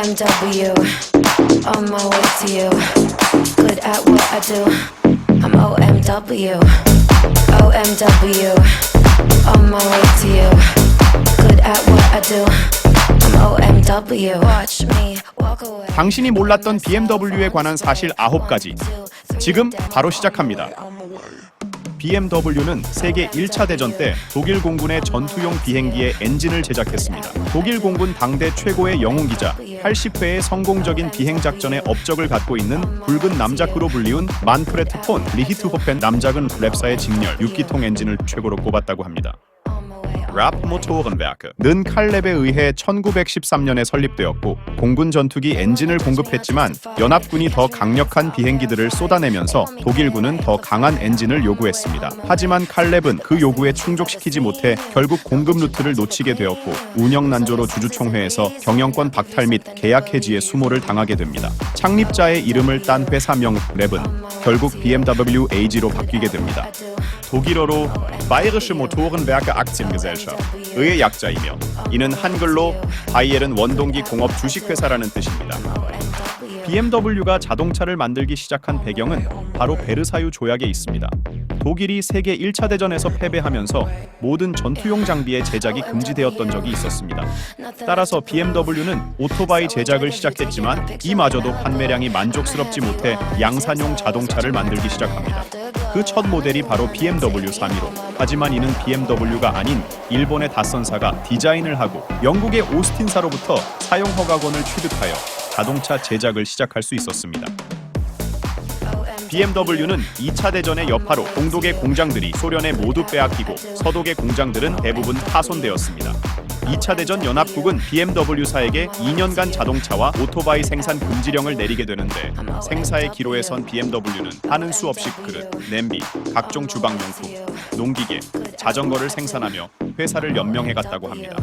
OMW, on my way to you. Good at what I do. I'm OMW, OMW, on my way to you. Good at what I do. I'm OMW. Watch me walk away. 당신이 몰랐던 BMW에 관한 사실 9가지. 지금 바로 시작합니다. BMW는 세계 1차 대전 때 독일 공군의 전투용 비행기의 엔진을 제작했습니다. 독일 공군 당대 최고의 영웅 기자, 80회의 성공적인 비행 작전의 업적을 갖고 있는 붉은 남자크로 불리운 만프레트 폰 리히트호펜 남작은 랩사의 직렬 6기통 엔진을 최고로 꼽았다고 합니다. 랍 모토른베르크 는 칼렙에 의해 1913년에 설립되었고 공군 전투기 엔진을 공급했지만 연합군이 더 강력한 비행기들을 쏟아내면서 독일군은 더 강한 엔진을 요구했습니다. 하지만 칼렙은 그 요구에 충족시키지 못해 결국 공급 루트를 놓치게 되었고 운영 난조로 주주총회에서 경영권 박탈 및 계약 해지의 수모를 당하게 됩니다. 창립자의 이름을 딴 회사명 랩은 결국 BMW AG로 바뀌게 됩니다. 독일어로 Bayerische Motorenwerke Aktiengesellschaft 의 약자이며 이는 한글로 바이에른 원동기 공업 주식회사라는 뜻입니다. BMW가 자동차를 만들기 시작한 배경은 바로 베르사유 조약에 있습니다. 독일이 세계 1차 대전에서 패배하면서 모든 전투용 장비의 제작이 금지되었던 적이 있었습니다. 따라서 BMW는 오토바이 제작을 시작했지만 이마저도 판매량이 만족스럽지 못해 양산용 자동차를 만들기 시작합니다. 그 첫 모델이 바로 BMW 315. 하지만 이는 BMW가 아닌 일본의 다선사가 디자인을 하고 영국의 오스틴사로부터 사용 허가권을 취득하여 자동차 제작을 시작할 수 있었습니다. BMW는 2차 대전의 여파로 동독의 공장들이 소련에 모두 빼앗기고 서독의 공장들은 대부분 파손되었습니다. 2차 대전 연합국은 BMW사에게 2년간 자동차와 오토바이 생산 금지령을 내리게 되는데 생사의 기로에 선 BMW는 하는 수 없이 그릇, 냄비, 각종 주방용품, 농기계, 자전거를 생산하며 회사를 연명해 갔다고 합니다.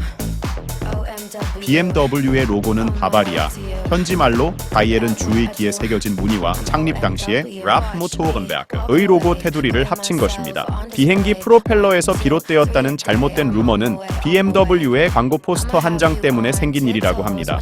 BMW의 로고는 바바리아, 현지 말로 바이에른 주의기에 새겨진 무늬와 창립 당시에 랍 모토른베르크의 로고 테두리를 합친 것입니다. 비행기 프로펠러에서 비롯되었다는 잘못된 루머는 BMW의 광고 포스터 한 장 때문에 생긴 일이라고 합니다.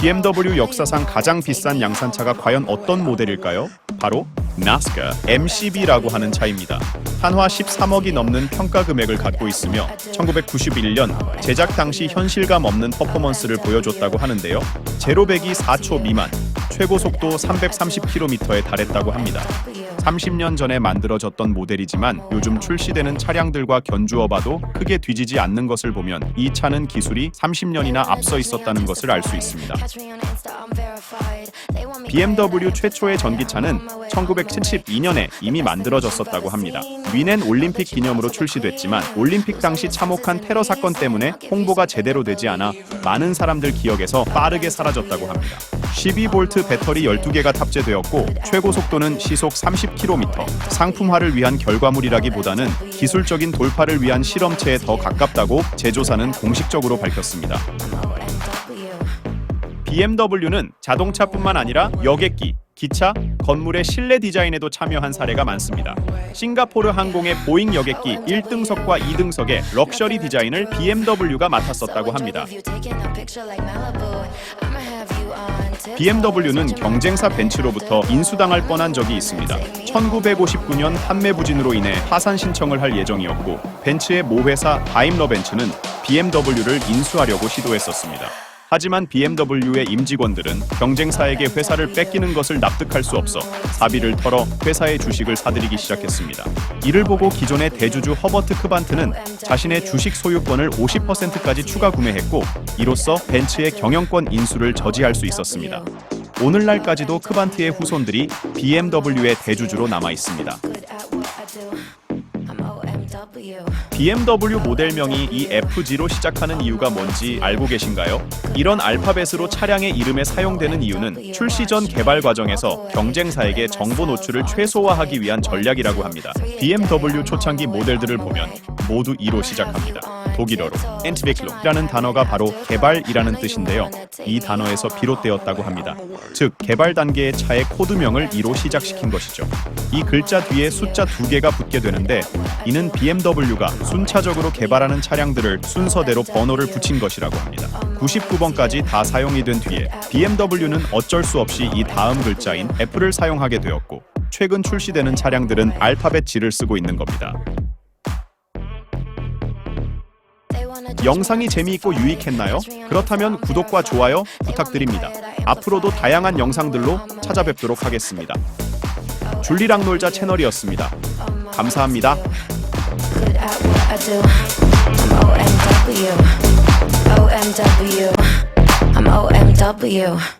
BMW 역사상 가장 비싼 양산차가 과연 어떤 모델일까요? 바로 나스카 MCB라고 하는 차입니다. 한화 13억이 넘는 평가 금액을 갖고 있으며 1991년 제작 당시 현실감 없는 퍼포먼스를 보여줬다고 하는데요. 제로백이 4초 미만, 최고 속도 330km에 달했다고 합니다. 30년 전에 만들어졌던 모델이지만 요즘 출시되는 차량들과 견주어 봐도 크게 뒤지지 않는 것을 보면 이 차는 기술이 30년이나 앞서 있었다는 것을 알 수 있습니다. BMW 최초의 전기차는 1972년에 이미 만들어졌었다고 합니다. 위넨 올림픽 기념으로 출시됐지만 올림픽 당시 참혹한 테러 사건 때문에 홍보가 제대로 되지 않아 많은 사람들 기억에서 빠르게 사라졌다고 합니다. 12V 배터리 12개가 탑재되었고 최고 속도는 시속 30km. 상품화를 위한 결과물이라기보다는 기술적인 돌파를 위한 실험체에 더 가깝다고 제조사는 공식적으로 밝혔습니다. BMW는 자동차뿐만 아니라 여객기, 기차, 건물의 실내 디자인에도 참여한 사례가 많습니다. 싱가포르 항공의 보잉 여객기 1등석과 2등석의 럭셔리 디자인을 BMW가 맡았었다고 합니다. BMW는 경쟁사 벤츠로부터 인수당할 뻔한 적이 있습니다. 1959년 판매 부진으로 인해 파산 신청을 할 예정이었고 벤츠의 모 회사 다임러 벤츠는 BMW를 인수하려고 시도했었습니다. 하지만 BMW의 임직원들은 경쟁사에게 회사를 뺏기는 것을 납득할 수 없어 사비를 털어 회사의 주식을 사들이기 시작했습니다. 이를 보고 기존의 대주주 허버트 크반트는 자신의 주식 소유권을 50%까지 추가 구매했고 이로써 벤츠의 경영권 인수를 저지할 수 있었습니다. 오늘날까지도 크반트의 후손들이 BMW의 대주주로 남아 있습니다. BMW 모델명이 이 FG로 시작하는 이유가 뭔지 알고 계신가요? 이런 알파벳으로 차량의 이름에 사용되는 이유는 출시 전 개발 과정에서 경쟁사에게 정보 노출을 최소화하기 위한 전략이라고 합니다. BMW 초창기 모델들을 보면 모두 2로 시작합니다. 독일어로 Entwicklung이라는 단어가 바로 개발이라는 뜻인데요. 이 단어에서 비롯되었다고 합니다. 즉 개발 단계의 차의 코드명을 이로 시작시킨 것이죠. 이 글자 뒤에 숫자 두 개가 붙게 되는데 이는 BMW가 순차적으로 개발하는 차량들을 순서대로 번호를 붙인 것이라고 합니다. 99번까지 다 사용이 된 뒤에 BMW는 어쩔 수 없이 이 다음 글자인 F를 사용하게 되었고 최근 출시되는 차량들은 알파벳 G를 쓰고 있는 겁니다. 영상이 재미있고 유익했나요? 그렇다면 구독과 좋아요 부탁드립니다. 앞으로도 다양한 영상들로 찾아뵙도록 하겠습니다. 줄리랑 놀자 채널이었습니다. 감사합니다. I'm OMW.